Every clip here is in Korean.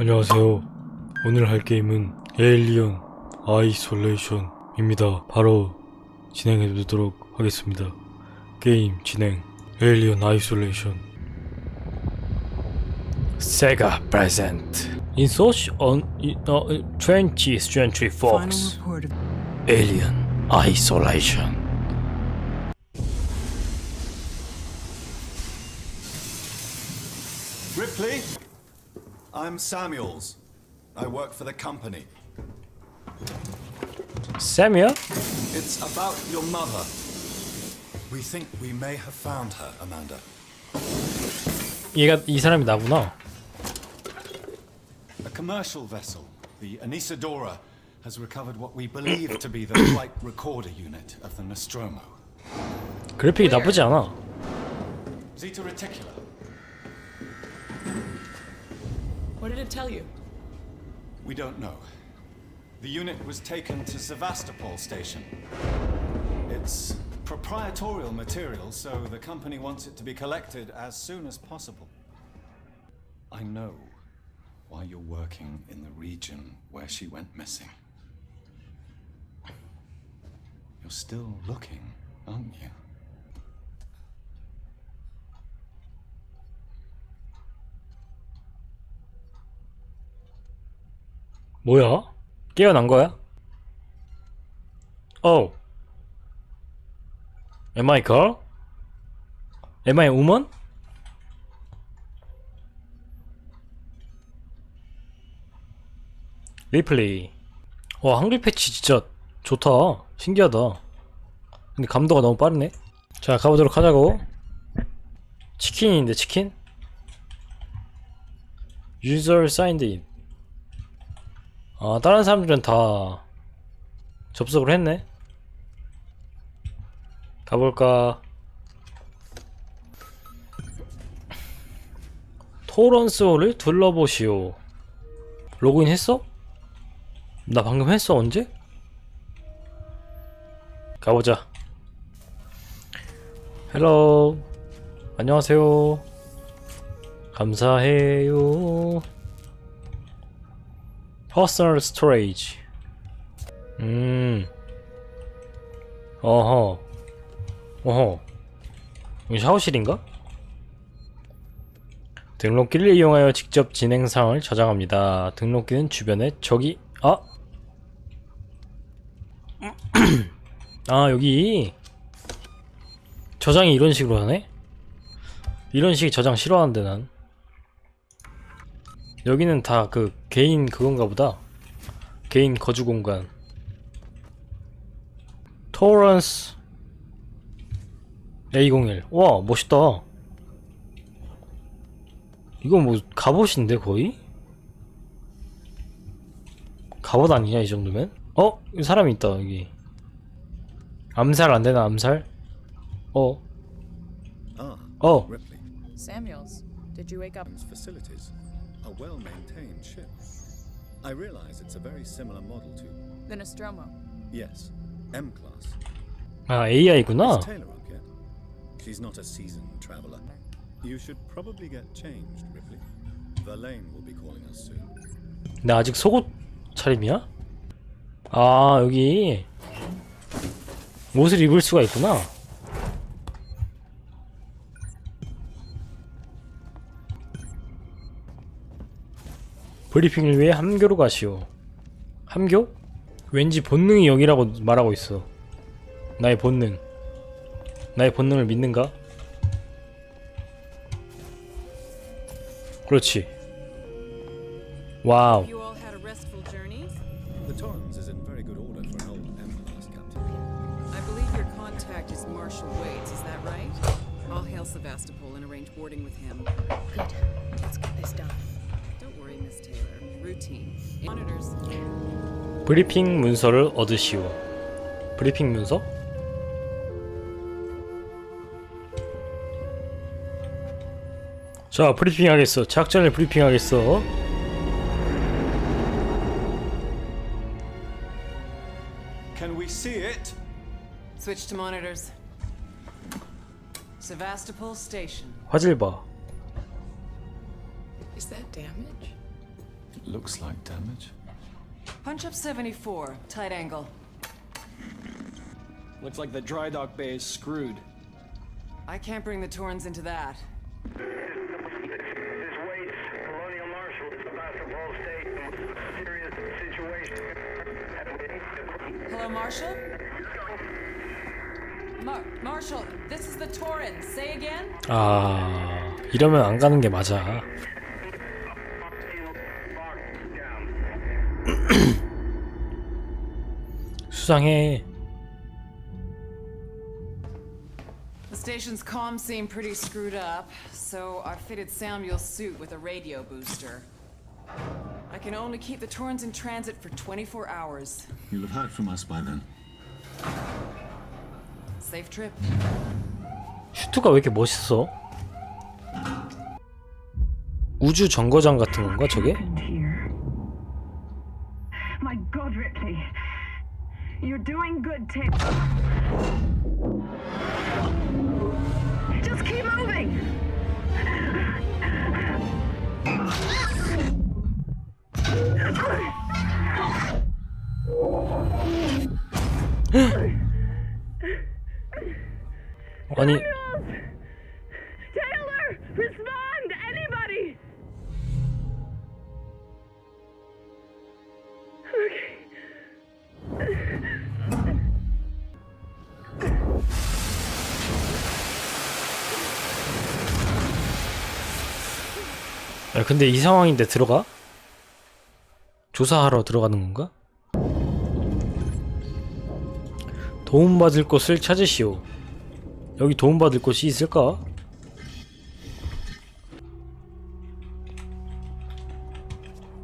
안녕하세요. 오늘 할 게임은 에일리언 아이솔레이션입니다. 바로 진행해 보도록 하겠습니다. 게임 진행 에일리언 아이솔레이션 세가 프레젠트 In search on uh, 20th century Final fox report of Alien Isolation Ripley? I'm Samuels. I work for the company. 쌤이야? It's about your mother. We think we may have found her, Amanda. 얘가 이 사람이 나구나. A commercial vessel, the Anisadora, has recovered what we believe to be the flight recorder unit of the Nostromo. 그래픽이 나쁘지 않아. Zeta Reticula. What did it tell you? We don't know. The unit was taken to Sevastopol station. It's proprietorial material, so the company wants it to be collected as soon as possible. I know why you're working in the region where she went missing. You're still looking, aren't you? 뭐야? 깨어난 거야? 어. Am I girl? Am I woman? 리플레이. 와, 한글 패치 진짜 좋다. 신기하다. 근데 감도가 너무 빠르네. 자, 가보도록 하자고. 치킨인데, 치킨? User signed in. 아, 다른 사람들은 다 접속을 했네. 가볼까? 토런스홀을 둘러보시오. 로그인 했어? 나 방금 했어, 언제? 가보자. 헬로. 안녕하세요. 감사해요. Personal Storage. 음. 어허. 어허. 이거 샤워실인가? 등록기를 이용하여 직접 진행 사항을 저장합니다. 등록기는 주변에 저기 아. 아, 여기 저장이 이런 식으로 하네. 이런 식 저장 싫어하는데 난. 여기는 다 그 개인 그건가 보다. 개인 거주 공간. 토런스 A01. 와, 멋있다. 이거 뭐 갑옷인데 거의? 갑옷 아니냐 이 정도면? 어? 사람이 있다 여기. 암살 안 되나 암살? 어. Ah, 어. Ripley. Samuels, did you wake up? Facilities. A well maintained ship. I realize it's a very similar model to. The Nostromo. Yes, M class. 아 AI구나. Is Taylor up yet? She's not a seasoned traveler. You should probably get changed, Ripley. Verlaine will be calling us soon. 나 아직 속옷 차림이야? 아 여기 옷을 입을 수가 있구나. 브리핑을 위해 함교로 가시오. 함교? 왠지 본능이 여기라고 말하고 있어. 나의 본능. 나의 본능을 믿는가? 그렇지. 와우. 브리핑 문서를 얻으시오. 브리핑 문서? 자, 브리핑 하겠어. 작전을 브리핑 하겠어. Can we see it? Switch to monitors. Sevastopol Station. 화질 봐. Is that damage? Looks like damage. Punch up 74, tight angle. Looks like the dry dock bay is screwed. I can't bring the Torrens into that. This Waits, Colonial Marshal, Sebastopol State, serious situation. Hello, Marshall? Mar- Marshall, this is the Torrens. Say again? 아 이러면 안 가는 게 맞아. 수상해. The station's comms seem pretty screwed up, so I fitted Samuel's suit with a radio booster. I can only keep the Torrens in transit for 24 hours. You'll have heard from us by then. Safe trip. 슈트가 왜 이렇게 멋있어? 우주 정거장 같은 건가 저게? Respond! Anybody! 야, 근데 이 상황인데 들어가? 조사하러 들어가는 건가? 도움받을 곳을 찾으시오. 여기 도움받을 곳이 있을까?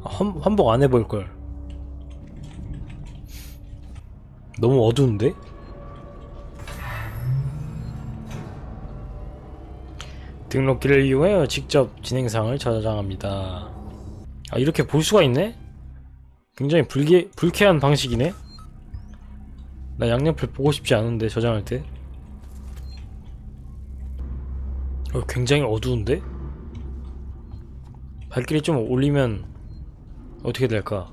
환, 환복 안 해볼 걸. 너무 어두운데? 등록기를 이용하여 직접 진행상을 저장합니다. 아 이렇게 볼 수가 있네? 굉장히 불쾌, 불쾌한 방식이네? 나 양옆을 보고 싶지 않은데 저장할 때 어, 굉장히 어두운데? 발길이 좀 올리면 어떻게 될까?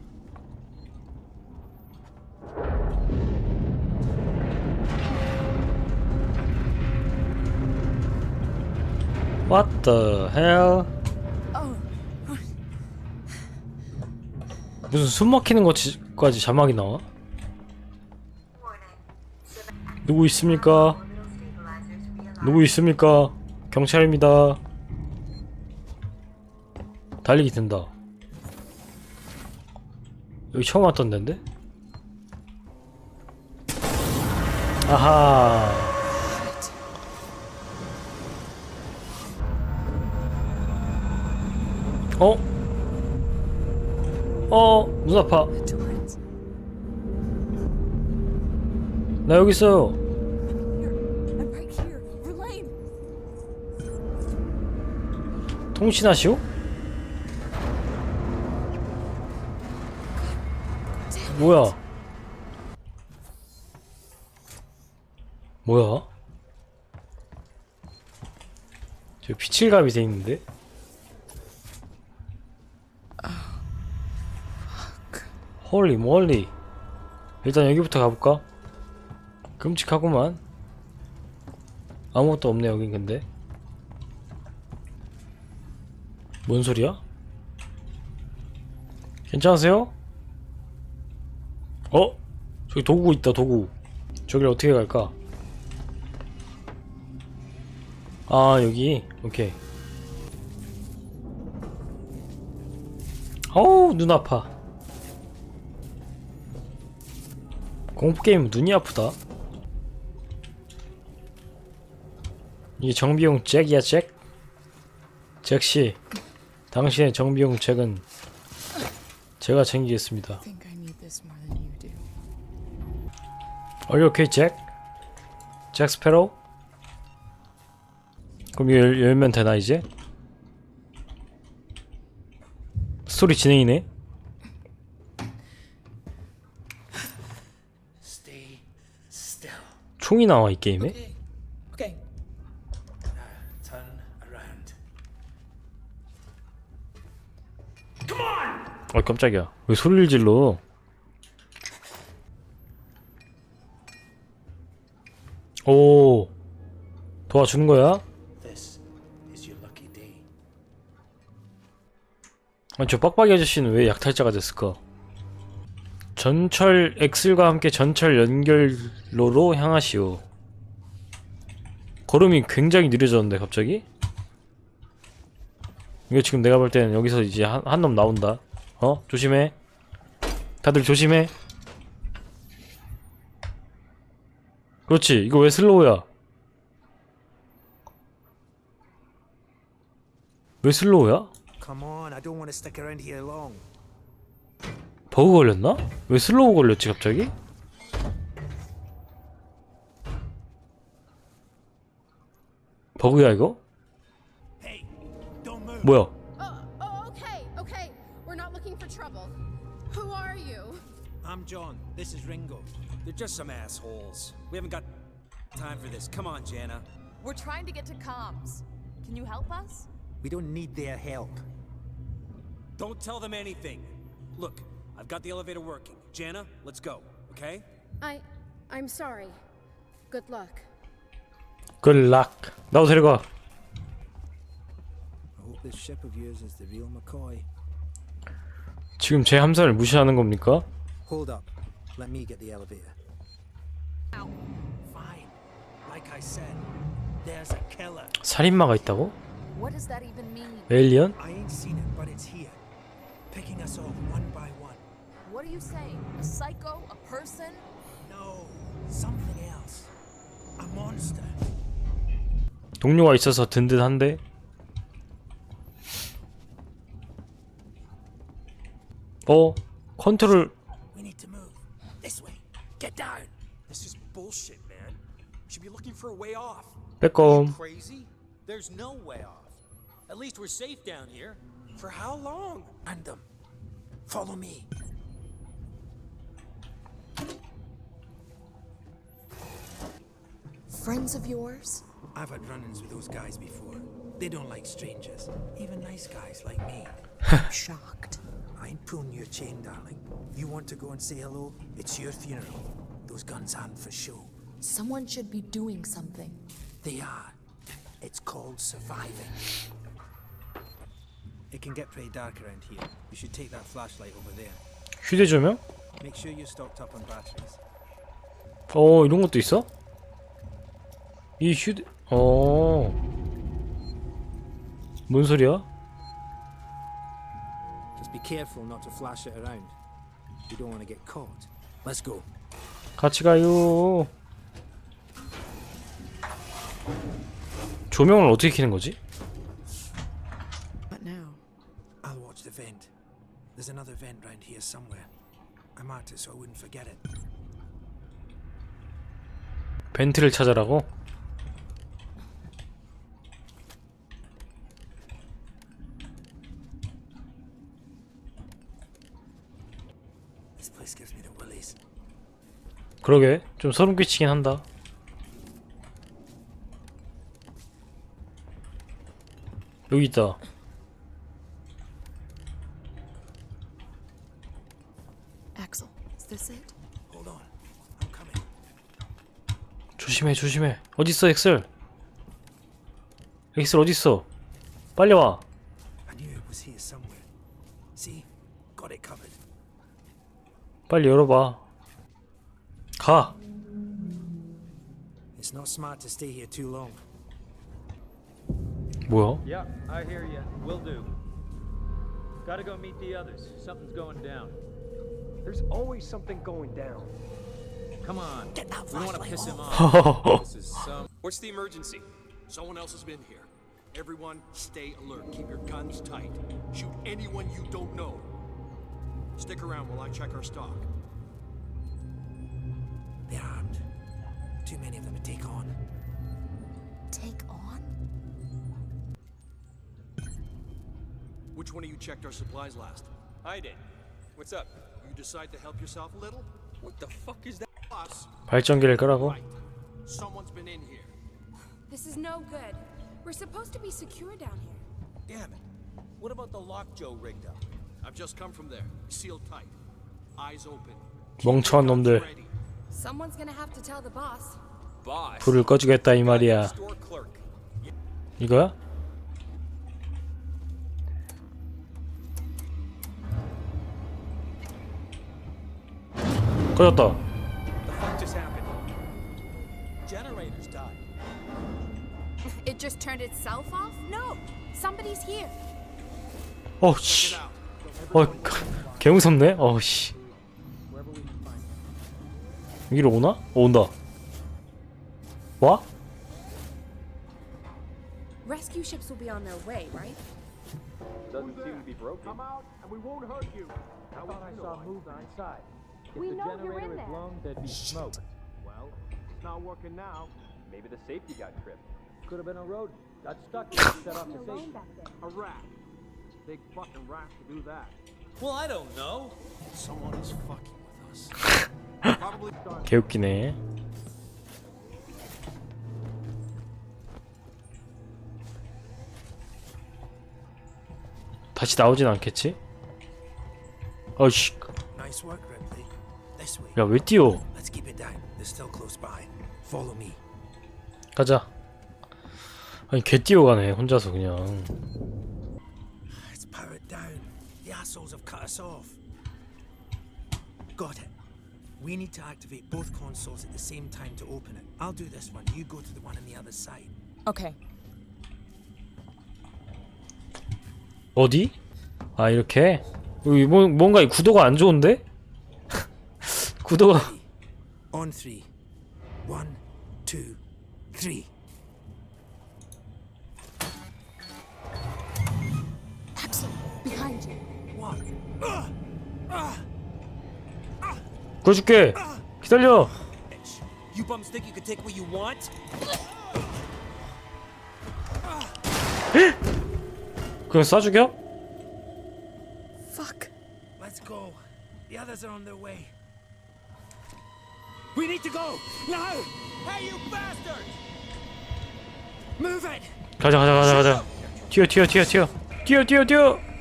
What? 무슨 숨 막히는 것까지 자막이 나와? 누구 있습니까? 누구 있습니까? 경찰입니다. 달리기 된다. 여기 처음 왔던 데인데? 아하. 어? 어, 눈 아파. 나 여기 있어요. 통신하시오? 뭐야? 뭐야? 저 피칠감이 돼 있는데? 홀리 몰리 일단 여기부터 가볼까? 끔찍하구만 아무것도 없네 여긴 근데 뭔 소리야? 괜찮으세요? 어? 저기 도구 있다 도구. 저길 어떻게 갈까? 아 여기? 오케이. 어우 눈 아파. 공포게임 눈이 아프다. 이게 정비용 잭이야 잭? 잭씨 당신의 정비용 잭은 제가 챙기겠습니다 Are you okay, 잭? 잭 스페로우? 그럼 이거 열, 열면 되나 이제? 스토리 진행이네? 총이 나와 이 게임에? Okay. 어 깜짝이야 왜 소리를 질러 오 도와주는 거야? 아니 저 빡빡이 아저씨는 왜 약탈자가 됐을까? 전철 엑슬과 함께 전철 연결로로 향하시오. 걸음이 굉장히 느려졌는데 갑자기? 이거 지금 내가 볼 때는 여기서 이제 한놈 나온다. 어? 조심해. 다들 조심해. 그렇지. 이거 왜 슬로우야? 왜 슬로우야? 버그 걸렸나? 왜 슬로우 걸렸지 갑자기? 버그야 이거? 뭐야? Oh, oh, okay, okay. We're not looking for trouble. Who are you? I'm John. This is Ringo. They're just some assholes. We haven't got time for this. Come on, Jana. We're trying to get to comms. Can you help us? We don't need their help. Don't tell them anything. Look, I've got the elevator working. Jana, let's go, okay? I. I'm sorry. Good luck. 글락 나도 데려가 I hope this ship of yours is the real McCoy. 지금 제 함선을 무시하는 겁니까? Hold up. Let me get the elevator. Fine. Like I said, there's a killer. 살인마가 있다고? What does that even mean? 에일리언? I ain't seen it, but it's here. Picking us off one by one. What are you saying? A psycho? A person? No, something else. A monster. 동료가 있어서 든든한데? 어? 컨트롤 Get down. This is bullshit, man. You should be looking for a way off. Pickle. Crazy? There's no way off. At least we're safe down here. For how long? And them. Follow me. Friends of yours? I've had run-ins with those guys before. They don't like strangers, even nice guys like me. Shocked I ain't pulling your chain, darling. You want to go and say hello? It's your funeral. Those guns aren't for show. Someone should be doing something. They are. It's called surviving. It can get pretty dark around here. You should take that flashlight over there. 휴대조명? Make sure you're stocked up on batteries. 어 이런 것도 있어? 이 휴대 어. 뭔 소리야? Careful not to flash it around. You don't want to get caught. Let's go. 같이 가요. 조명을 어떻게 켜는 거지? What now? I'll watch the vent. There's another vent round here somewhere. I marked it so I wouldn't forget it. 벤트를 찾아라고? This place gives me the willies. 그러게 좀 소름 끼치긴 한다. 여기 있다. Axel, is this it? Hold on. I'm coming. 조심해 조심해. 어디 있어 엑셀? 엑셀 어디 있어? 빨리 와. I knew it was here somewhere. See? Got it covered. 빨리 열어봐. 가. It's not smart to stay here too long. 뭐야? Yeah, I hear you. Will do. Gotta go meet the others. Something's going down. There's always something going down. Come on. Get that We don't want to flashlight piss him off. off. This is some. What's the emergency? Someone else has been here. Everyone, stay alert. Keep your guns tight. Shoot anyone you don't know. Stick around while I check our stock. They're armed. Too many of them to take on. Take on? Which one of you checked our supplies last? I did. What's up? You decide to help yourself a little? What the fuck is that? Us. 발전기를 끄라고? Right. Someone's been in here. This is no good. We're supposed to be secure down here. Damn it. What about the lock Joe rigged up? I've just come from there. Sealed tight. Eyes open. 멍청한 놈들 Ready. Someone's gonna have to tell the boss. Boss. 불을 꺼주겠다 이 말이야 Store clerk. 이거야? 꺼졌다 The fuck just happened? Generators died. It just turned itself off? No, somebody's here. 어 씨 어 개 무섭네 어 씨 여기로 오나? 어, 온다 와? Rescue ships will be on their way, right? Doesn't seem to be broken. Come out, and we won't hurt you. I thought I saw movement inside. If We the know you're generator in is there. blown, there'd be smoke. Well, it's not working now. Maybe the safety got tripped. Could have been a rodent. Got stuck set off the safety. A rat. Big fucking rat to do that. Well, I don't know. Someone is fucking with us. Probably 개웃기네 다시 나오진 않겠지? 어이씨 Nice work, Ripley. This way. 야왜 뛰어 Let's keep it down. They're still close by. Follow me. 가자 아니 개 뛰어가네 혼자서 그냥. Assholes have cut us off. Got it. We need to activate both consoles at the same time to open it. I'll do this one. You go to the one on the other side. Okay. 어디? 아 이렇게? 여기 뭐, 뭔가 이 구도가 안 좋은데? 구도가 On three. One, two, three. 구해줄게 기다려 You bums think you can take what you want? 그냥 쏴 죽여? Fuck. Let's go. The others are on their way. We need to go now! Hey, you bastard! Move it! 가자 가자 가자 가자 튀어 튀어 튀어 튀어 뛰어 뛰어 뛰어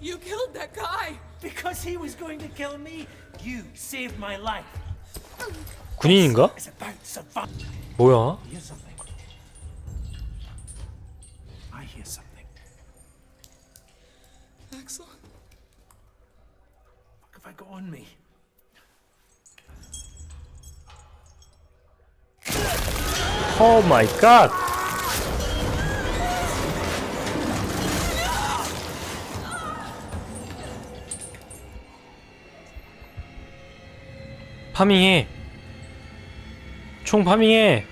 You killed that guy! Because he was going to kill me, you saved my life. 군인인가? It's about survival. 뭐야? Hear something? I hear something. Axel? What have I got on me? 오 마이 파밍해. 총 파밍해